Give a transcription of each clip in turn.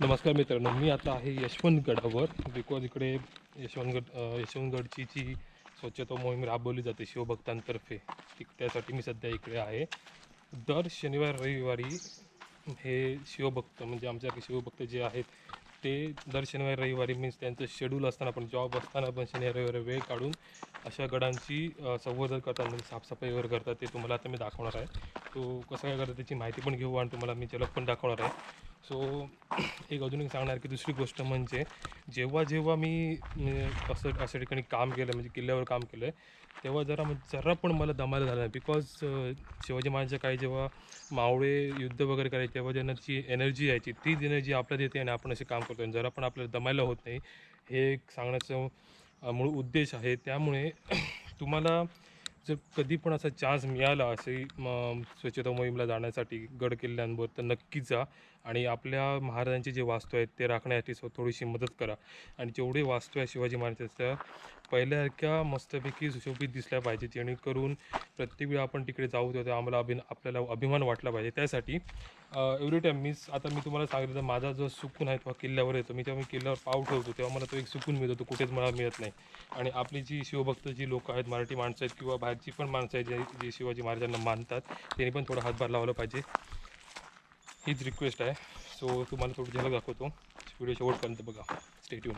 नमस्कार मित्रांनो मी आता आहे यशवंतगडावर. बिकॉज इकडे यशवंतगड यशवंतगडची जी स्वच्छता मोहीम राबवली जाते शिवभक्तांतर्फे त्यासाठी मी सध्या इकडे आहे. दर शनिवार रविवारी हे शिवभक्त म्हणजे आमच्याकडे शिवभक्त जे आहेत ते दर शनिवार रविवारी मीन्स त्यांचं शेड्यूल असताना पण जॉब असताना पण शनिवार रविवारी वेळ काढून अशा गडांची संवर्धन करतात म्हणजे साफसफाई वगैरे करतात ते तुम्हाला आता मी दाखवणार आहे. तो कसं काय करतात त्याची माहिती पण घेऊ आणि तुम्हाला मी झलक पण दाखवणार आहे. सो एक अजून एक सांगणार की दुसरी गोष्ट म्हणजे जेव्हा जेव्हा मी असं अशा ठिकाणी काम केलं म्हणजे किल्ल्यावर काम केलं आहे तेव्हा जरा जरा पण मला दमायला झालं नाही. बिकॉज शिवाजी महाराजांच्या काही जेव्हा मावळे युद्ध वगैरे करायचे तेव्हा ज्यांना जी एनर्जी यायची तीच एनर्जी आपल्यात येते आणि आपण असे काम करतो आणि जरा पण आपल्याला दमायला होत नाही हे एक सांगण्याचं मूळ उद्देश आहे. त्यामुळे तुम्हाला जर कधी पण असा चान्स मिळाला असे स्वच्छता मोहीमला जाण्यासाठी गड किल्ल्यांवर तर नक्की जा. आणि आपल्या महाराजांचे जे वास्तू आहेत ते राखण्यासाठी थोडीशी मदत करा. आणि जेवढे वास्तू आहे शिवाजी महाराजांच्या पहिल्यासारख्या मस्तपैकी सुशोभित दिसल्या पाहिजे जेणेकरून प्रत्येक वेळी आपण तिकडे जाऊ तेव्हा आम्हाला अभि आपल्याला अभिमान वाटला पाहिजे. त्यासाठी एव्हरी टाईम मीस आता मी तुम्हाला सांगितलं तर माझा जो सुकून आहे तो किल्ल्यावर येतो मी जेव्हा मी किल्ल्यावर पाव ठेवतो तेव्हा मला तो एक सुकून मिळतो तो कुठेच मला मिळत नाही. आणि आपली जी शिवभक्त जी लोक आहेत मराठी माणसं आहेत किंवा बाहेरची पण माणसं आहेत जे जे शिवाजी महाराजांना मानतात त्यांनी पण थोडा हातभार लावला पाहिजे. हीच रिक्वेस्ट आहे. सो तुम्हाला थोडं झलक दाखवतो. व्हिडिओ शेवटपर्यंत बघा. स्टेट्यून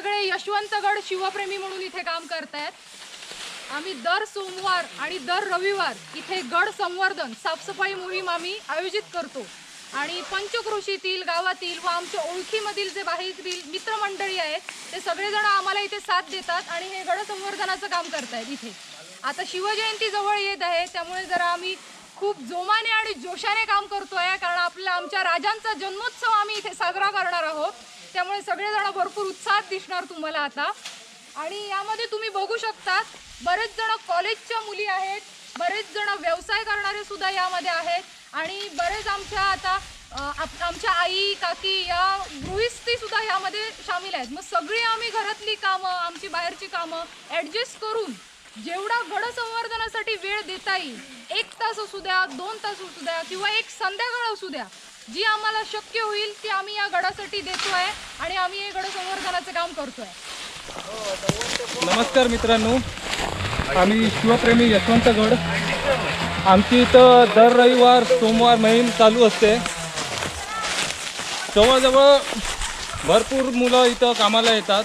सगळे यशवंतगड शिवप्रेमी म्हणून इथे काम करतायत. आम्ही दर सोमवार आणि दर रविवार इथे गड संवर्धन साफसफाई मोहीम आम्ही आयोजित करतो. आणि पंचकृषीतील गावातील व आमच्या ओळखीमधील जे बाहेरील मित्रमंडळी आहेत ते सगळेजण आम्हाला इथे साथ देतात आणि हे गड संवर्धनाचं काम करतायत इथे. आता शिवजयंती जवळ येत आहे त्यामुळे जरा आम्ही खूप जोमाने आणि जोशाने काम करतोय कारण आपल्या आमच्या राजांचा जन्मोत्सव आम्ही इथे साजरा करणार आहोत. त्यामुळे सगळेजण भरपूर उत्साहात दिसणार तुम्हाला आता. आणि यामध्ये तुम्ही बघू शकता बरेच जण कॉलेजच्या मुली आहेत बरेच जण व्यवसाय करणारे सुद्धा यामध्ये आहेत. आणि बरेच आमच्या आता आप- आमच्या आई काकी या गृहिस्थी सुद्धा यामध्ये सामील आहेत. मग सगळी आम्ही घरातली कामं आमची बाहेरची कामं ॲडजस्ट करून जेवढा गड संवर्धनासाठी वेळ देता येईल एक तास असू द्या दोन तास असू द्या किंवा एक संध्याकाळ असू द्या जी आम्हाला शक्य होईल ती आम्ही या गडासाठी देतोय आणि आम्ही हे गड संवर्धनाचं काम करतोय. नमस्कार मित्रांनो. आम्ही शिवप्रेमी यशवंतगड. आमची इथं दर रविवार सोमवार मोहीम चालू असते. जवळजवळ भरपूर मुलं इथं कामाला येतात.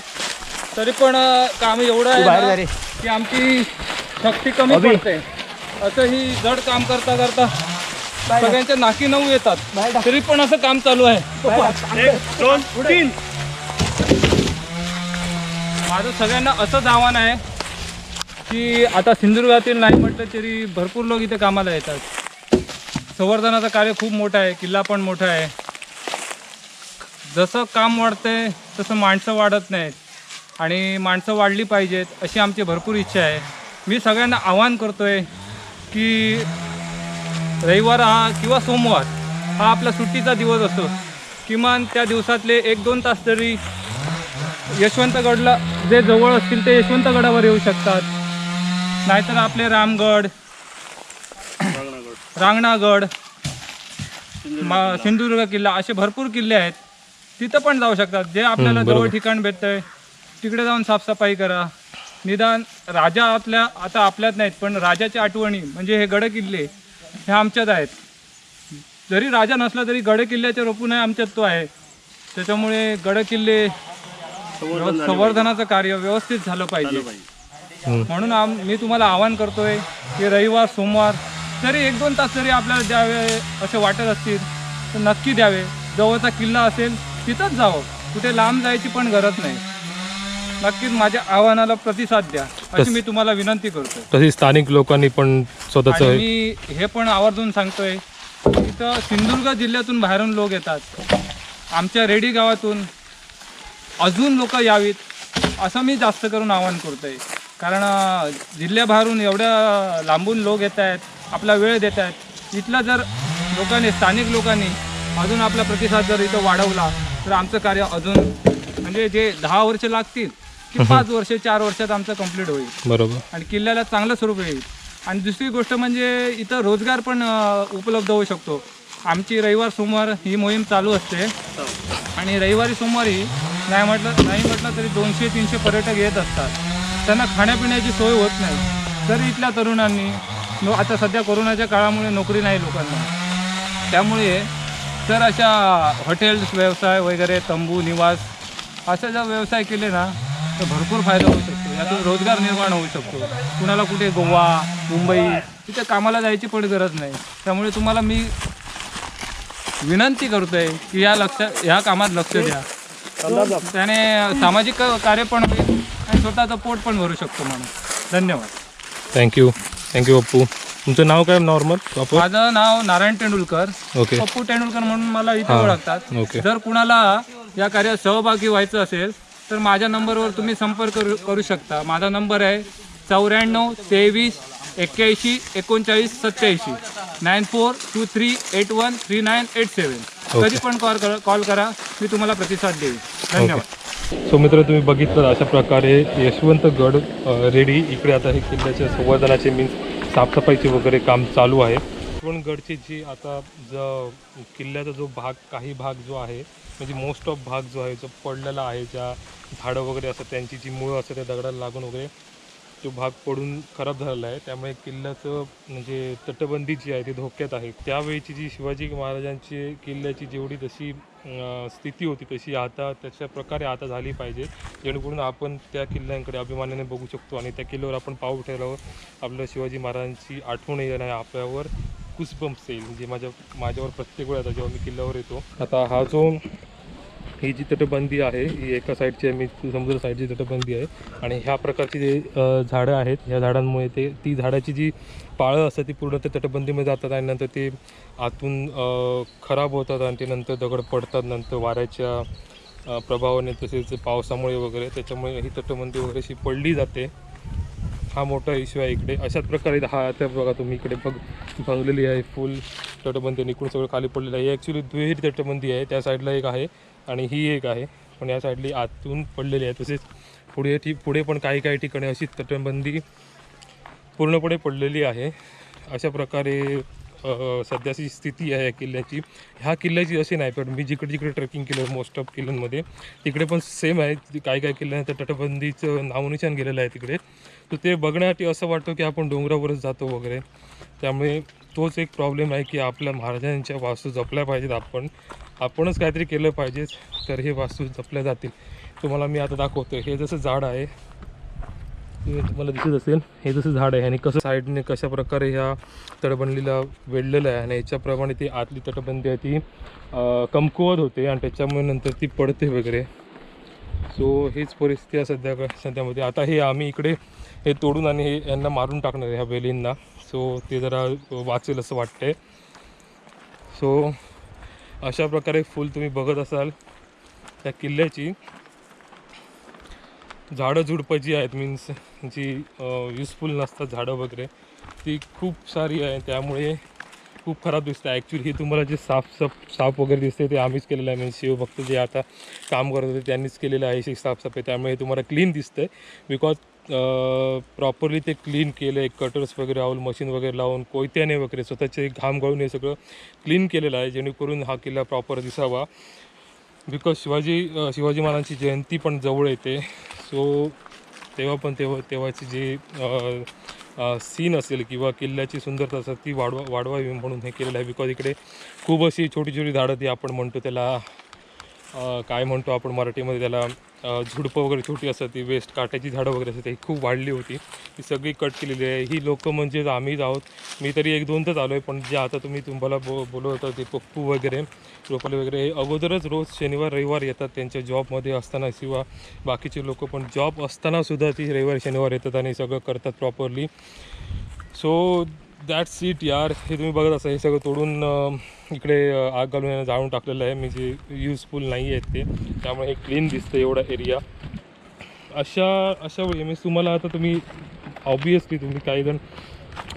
तरी पण काम एवढं आहे ना, की आमची शक्ती कमी पडते. असं ही जड काम करता करता सगळ्यांच्या नाकी नऊ येतात. तरी पण असं काम चालू आहे. माझं सगळ्यांना असंच आव्हान आहे की आता सिंधुदुर्गातील नाही म्हटलं तरी भरपूर लोक इथे कामाला येतात. संवर्धनाचं कार्य खूप मोठं आहे किल्ला पण मोठा आहे. जसं काम वाढतंय तसं माणसं वाढत नाहीत. आणि माणसं वाढली पाहिजेत अशी आमची भरपूर इच्छा आहे. मी सगळ्यांना आवाहन करतोय की रविवार हा किंवा सोमवार हा आपला सुट्टीचा दिवस असतो किमान त्या दिवसातले एक दोन तास तरी यशवंतगडला जे जवळ असतील ते यशवंतगडावर येऊ शकतात. नाहीतर आपले रामगड रांगणागड मा सिंधुदुर्ग किल्ला असे भरपूर किल्ले आहेत. तिथं पण जाऊ शकतात. जे आपल्याला जवळ. ठिकाण भेटतंय तिकडे जाऊन साफसफाई करा. निदान राजा आपल्या आता आपल्यात नाहीत पण राजाच्या आठवणी म्हणजे हे गड किल्ले हे आमच्यात आहेत. जरी राजा नसला तरी गड किल्ल्याच्या रोपून आहे आमच्यात तो आहे. त्याच्यामुळे गड किल्ले संवर्धनाचं कार्य व्यवस्थित झालं पाहिजे. म्हणून आम मी तुम्हाला आवाहन करतोय की रविवार सोमवार जरी एक दोन तास जरी आपल्याला द्यावे असे वाटत असतील तर नक्की द्यावे. जवळचा किल्ला असेल तिथंच जावं. कुठे लांब जायची पण गरज नाही. नक्कीच माझ्या आव्हानाला प्रतिसाद द्या. अशी मी तुम्हाला विनंती करतोय. तसेच स्थानिक लोकांनी पण स्वतःचं आणि मी हे पण आवर्जून सांगतोय इथं सिंधुदुर्ग जिल्ह्यातून बाहेरून लोक येतात. आमच्या रेडी गावातून अजून लोक यावीत असं मी जास्त करून आवाहन करतोय. कारण अं, जिल्ह्याबाहेरून एवढ्या लांबून लोक येत आहेत आपला वेळ देत आहेत. इथलं जर लोकांनी स्थानिक लोकांनी अजून आपला प्रतिसाद जर इथं वाढवला तर आमचं कार्य अजून म्हणजे जे दहा वर्ष लागतील की पाच वर्ष चार वर्षात आमचं कंप्लीट होईल. बरोबर. आणि किल्ल्याला चांगलं स्वरूप येईल. आणि दुसरी गोष्ट म्हणजे इथं रोजगार पण उपलब्ध होऊ शकतो. आमची रविवार सोमवार ही मोहीम चालू असते. आणि रविवारी सोमवारी नाही म्हटलं नाही म्हटलं तरी दोनशे तीनशे पर्यटक येत असतात. त्यांना खाण्यापिण्याची सोय होत नाही. तर इथल्या तरुणांनी आता सध्या कोरोनाच्या काळामुळे नोकरी नाही लोकांना. त्यामुळे जर अशा हॉटेल्स व्यवसाय वगैरे तंबू निवास असे जर व्यवसाय केले ना तर भरपूर फायदा होऊ शकतो. यातून रोजगार निर्माण होऊ शकतो. कुणाला कुठे गोवा मुंबई तिथे कामाला जायची पण गरज नाही. त्यामुळे तुम्हाला मी विनंती करतोय की या लक्ष ह्या कामात लक्ष द्या. त्याने सामाजिक कार्य पण होईल आणि स्वतःचं पोट पण भरू शकतो माणूस. धन्यवाद. थँक्यू थँक्यू पप्पू तुमचं नाव काय नॉर्मल प्रॉपर माझं नाव नारायण तेंडुलकर. ओके पप्पू तेंडुलकर म्हणून मला इथे हा, ओळखतात. ओके. जर कुणाला या कार्यात सहभागी व्हायचं असेल तर माझ्या नंबरवर तुम्ही संपर्क करू करू शकता. माझा नंबर आहे चौऱ्याण्णव तेवीस एक्क्याऐंशी एकोणचाळीस सत्याऐंशी nine four two three eight one three nine eight seven. कधी पण कॉल करा कॉल करा. मी तुम्हाला प्रतिसाद देईन. धन्यवाद. सो मित्र तुम्ही बघितलं अशा प्रकारे यशवंतगड रेडी इकडे आता हे किल्ल्याच्या संवर्धनाचे मीन्स साफसफाईचे वगैरे काम चालू आहे. यशवंतगडची जी आता ज किल्ल्याचा जो भाग काही भाग जो आहे म्हणजे मोस्ट ऑफ भाग जो आहे जो पडलेला आहे ज्या झाडं वगैरे असतात त्यांची जी मुळं असतात त्या दगडाला लागून वगैरे तो भाग पडून खराब झालेला आहे. त्यामुळे किल्ल्याचं म्हणजे तटबंदी जी आहे ती धोक्यात आहे. त्यावेळीची जी शिवाजी महाराजांची किल्ल्याची जेवढी जशी स्थिती होती तशी आता तशा प्रकारे आता झाली पाहिजे. जेणेकरून आपण त्या किल्ल्यांकडे अभिमानाने बघू शकतो आणि त्या किल्ल्यावर आपण पाऊल ठेवल्यावर आपल्या शिवाजी महाराजांची आठवण येणार आहे आपल्यावर गुसबम्स येईल. जे माझ्या माझ्यावर प्रत्येक वेळा जेव्हा मी किल्ल्यावर येतो. आता हा जो ही जी तटबंदी आहे ही एका साईडची मी समुद्र साईडची तटबंदी आहे. आणि ह्या प्रकारची जे झाडं आहेत ह्या झाडांमुळे ते ती झाडाची जी पाळं असतात ती पूर्ण त्या तटबंदीमध्ये जातात आणि नंतर ते आतून खराब होतात आणि ते नंतर दगड पडतात नंतर वाऱ्याच्या प्रभावाने तसेच पावसामुळे वगैरे त्याच्यामुळे ही तटबंदी वगैरे अशी पडली जाते. हा मोठा इश्यू आहे इकडे. अशाच प्रकारे हा त्या बघा तुम्ही इकडे बघ भंगलेली आहे फुल तटबंदी निकून इकडून सगळं खाली पडलेलं आहे. ही ॲक्च्युली दुहेरी तटबंदी आहे. त्या साईडला एक आहे आणि ही एक आहे. पण या साईडली आतून पडलेली आहे. तसेच पुढे ठी पुढे पण काही काही ठिकाणी अशी तटबंदी पूर्णपणे पडलेली आहे. अशा प्रकारे सध्याची स्थिती आहे या किल्ल्याची. ह्या किल्ल्याची अशी नाही पण मी जिकडे जिकडे ट्रेकिंग केलं मोस्ट ऑफ किल्ल्यांमध्ये तिकडे पण सेम आहे. काय काही काही किल्ल्यांना तर तटबंदीचं नावनिशान गेलेलं आहे तिकडे. तर ते बघण्यासाठी असं वाटतं की आपण डोंगरावरच जातो वगैरे. त्यामुळे तोच एक प्रॉब्लेम आहे की आपल्या महाराजांच्या वास्तू जपल्या पाहिजेत आपण. आपणच काहीतरी केलं पाहिजे तर हे वास्तू जपल्या जातील. तुम्हाला मी आता दाखवतो हे जसं झाड आहे हे तुम्हाला दिसत असेल हे जसं झाड आहे आणि कसं साईडने कशा प्रकारे ह्या तटबंदीला वेढलेलं आहे आणि याच्याप्रमाणे ती आतली तटबंदी आहे ती कमकुवत होते आणि त्याच्यामुळे नंतर ती पडते वगैरे. सो हीच परिस्थिती आहे सध्या सध्यामध्ये. आता हे आम्ही इकडे हे तोडून आणि हे यांना मारून टाकणार आहे ह्या वेलींना. सो ते जरा वाचेल असं वाटतंय. सो अशा प्रकारे फुल तुम्ही बघत असाल त्या किल्ल्याची. झाडं झुडपं जी आहेत मीन्स जी युजफुल नसतात झाडं वगैरे ती खूप सारी आहे. त्यामुळे खूप खराब दिसतं ॲक्च्युली ही तुम्हाला जे साफ साफ साफ वगैरे दिसते ते आम्हीच केलेलं आहे. मीन्स शिवभक्त जे आता काम करत होते त्यांनीच केलेलं आहे. ही साफसफाई त्यामुळे हे तुम्हाला क्लीन दिसतं आहे बिकॉज प्रॉपरली ते क्लीन केलं. आहे कटर्स वगैरे लावून मशीन वगैरे लावून कोयत्याने वगैरे स्वतःचे घाम गळून हे सगळं क्लीन केलेलं आहे. जेणेकरून हा किल्ला प्रॉपर दिसावा. बिकॉज शिवाजी शिवाजी महाराजांची जयंती पण जवळ येते. सो तेव्हा पण तेव्हा तेव्हाची जी सीन असेल किंवा किल्ल्याची सुंदरता असेल ती वाढवा वाढवावी म्हणून हे केलेलं आहे. बिकॉज इकडे खूप अशी छोटी छोटी झाडं ती आपण म्हणतो त्याला काय म्हणतो आपण मराठीमध्ये त्याला झुडपं वगैरे छोटी असतात ती वेस्ट काट्याची झाडं वगैरे असतात ती खूप वाढली होती. ती सगळी कट केलेली आहे. ही लोकं म्हणजेच आम्हीच आहोत. मी तरी एक दोनच आलो आहे पण जे आता तुम्ही तुम्हाला बो बोलत होता ते पप्पू वगैरे रोपले वगैरे हे अगोदरच रोज शनिवार रविवार येतात त्यांच्या जॉबमध्ये असताना किंवा बाकीचे लोक पण जॉब असतानासुद्धा ती रविवार शनिवार येतात आणि सगळं करतात प्रॉपरली सो दॅट सीट यार हे तुम्ही बघत असा हे सगळं तोडून इकडे आग घालून जाळून टाकलेलं आहे. मी जे युजफुल नाही आहेत ते त्यामुळे हे क्लीन दिसतं एवढा एरिया अशा अशा वेळी मी तुम्हाला आता तुम्ही ऑब्वियसली तुम्ही काही जण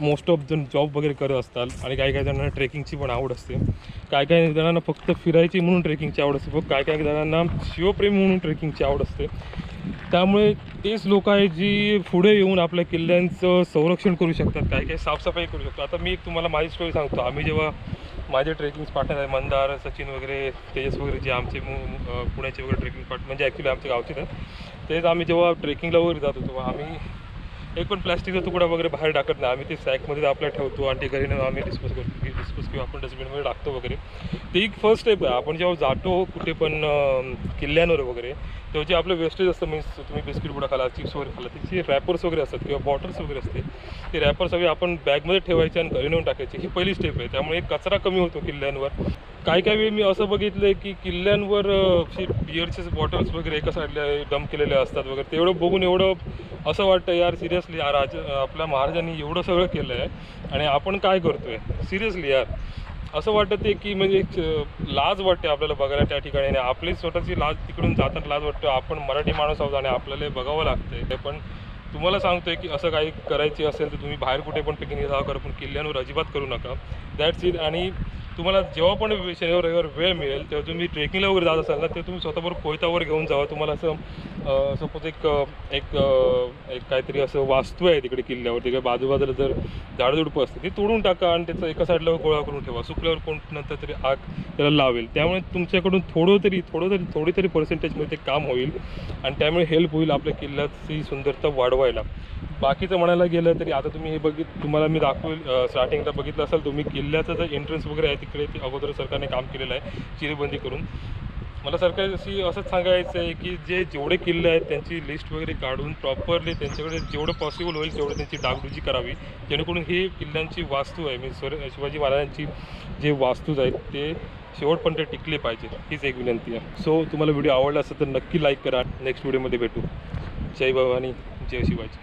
मोस्ट ऑफ जण जॉब वगैरे करत असताल आणि काही काही जणांना ट्रेकिंगची पण आवड असते. काही काही जणांना फक्त फिरायची म्हणून ट्रेकिंगची आवड असते. फक्त काही काही जणांना शिवप्रेमी म्हणून ट्रेकिंगची आवड असते. त्यामुळे तेच लोक आहेत जी पुढे येऊन आपल्या किल्ल्यांचं संरक्षण करू शकतात काय काय साफसफाई करू शकतो आता मी एक तुम्हाला माझी स्टोरी सांगतो. आम्ही जेव्हा माझे ट्रेकिंग पार्टनर आहे मंदार सचिन वगैरे तेजस वगैरे जे आमचे पुण्याचे वगैरे ट्रेकिंग पार्ट म्हणजे ॲक्च्युली आमच्या गावचे आहेत तेच आम्ही जेव्हा ट्रेकिंगला वगैरे जातो तेव्हा आम्ही एक पण प्लॅस्टिकचा तुकडा वगैरे बाहेर टाकत नाही. आम्ही ते सॅकमध्ये आपल्या ठेवतो आणि ते घरी नेऊन आम्ही डिस्पोज करतो की डिस्पोज किंवा आपण डस्टबिनमध्ये टाकतो वगैरे. ते एक फर्स्ट स्टेप आहे. आपण जेव्हा जातो कुठे पण किल्ल्यांवर वगैरे तेव्हा जे आपलं वेस्टेज असतं मीन्स तुम्ही बिस्किट बुडा खाला चिप्स वगैरे खाला त्याचे रॅपर्स वगैरे असतात किंवा बॉटल्स वगैरे असते ते रॅपर्स सगळे आपण बॅगमध्ये ठेवायचे आणि घरी नेऊन टाकायचे. ही पहिली स्टेप आहे. त्यामुळे कचरा कमी होतो किल्ल्यांवर. काही काही वेळी मी असं बघितलं आहे की किल्ल्यांवर बिअरचे बॉटल्स वगैरे एका साईडला डंप केलेले असतात वगैरे. तेवढं बघून एवढं असं वाटतं यार सिरियसली यार राज आपल्या महाराजांनी एवढं सगळं केलं आहे आणि आपण काय करतो आहे सिरियसली यार. असं वाटतं ते की म्हणजे लाज वाटते आपल्याला बघायला त्या ठिकाणी आणि आपली स्वतःची लाज तिकडून जाताना लाज वाटतं. आपण मराठी माणूस आहोत आणि आपल्याला हे बघावं लागतंय. ते पण तुम्हाला सांगतोय की असं काही करायची असेल तर तुम्ही बाहेर कुठे पण पिकनिक जावं करा पण किल्ल्यांवर अजिबात करू नका. दॅट्स इट आणि तुम्हाला जेव्हा पण शनिवार रविवार वेळ मिळेल तेव्हा तुम्ही ट्रेकिंगला वगैरे जात असाल ना ते तुम्ही स्वतःबरोबर कोयतावर घेऊन जावा. तुम्हाला असं सपोज एक एक एक काहीतरी असं वास्तू आहे तिकडे किल्ल्यावर तिकडे बाजूबाजूला जर झाडझुडपं असते ती तोडून टाका आणि त्याचं एका साईडला गोळा करून ठेवा. सुकल्यावर कोण नंतर तरी आग त्याला लावेल. त्यामुळे तुमच्याकडून थोडं तरी थोडं तरी थोडी तरी पर्सेंटेजमध्ये ते काम होईल आणि त्यामुळे हेल्प होईल आपल्या किल्ल्याची सुंदरता वाढवायला. बाकीचं म्हणायला गेलं तरी आता तुम्ही हे बघित तुम्हाला मी दाखवेल स्टार्टिंगला बघितलं असाल तुम्ही किल्ल्याचं जे एंट्रन्स वगैरे आहे तिकडे ते अगोदर सरकारने काम केलेलं आहे चिरेबंदी करून. मला सरकारशी असंच सांगायचं आहे की जे जेवढे किल्ले आहेत त्यांची लिस्ट वगैरे काढून प्रॉपरली त्यांच्याकडे जेवढं पॉसिबल होईल तेवढं त्यांची डागडुजी करावी. जेणेकरून ही किल्ल्यांची वास्तू आहे. मी स्वर शिवाजी महाराजांची जे वास्तूज आहेत ते शेवटपर्यंत टिकले पाहिजे हीच एक विनंती आहे. सो तुम्हाला व्हिडिओ आवडला असेल तर नक्की लाईक करा. नेक्स्ट व्हिडिओमध्ये भेटू. जय भवानी. जय शिवाजी.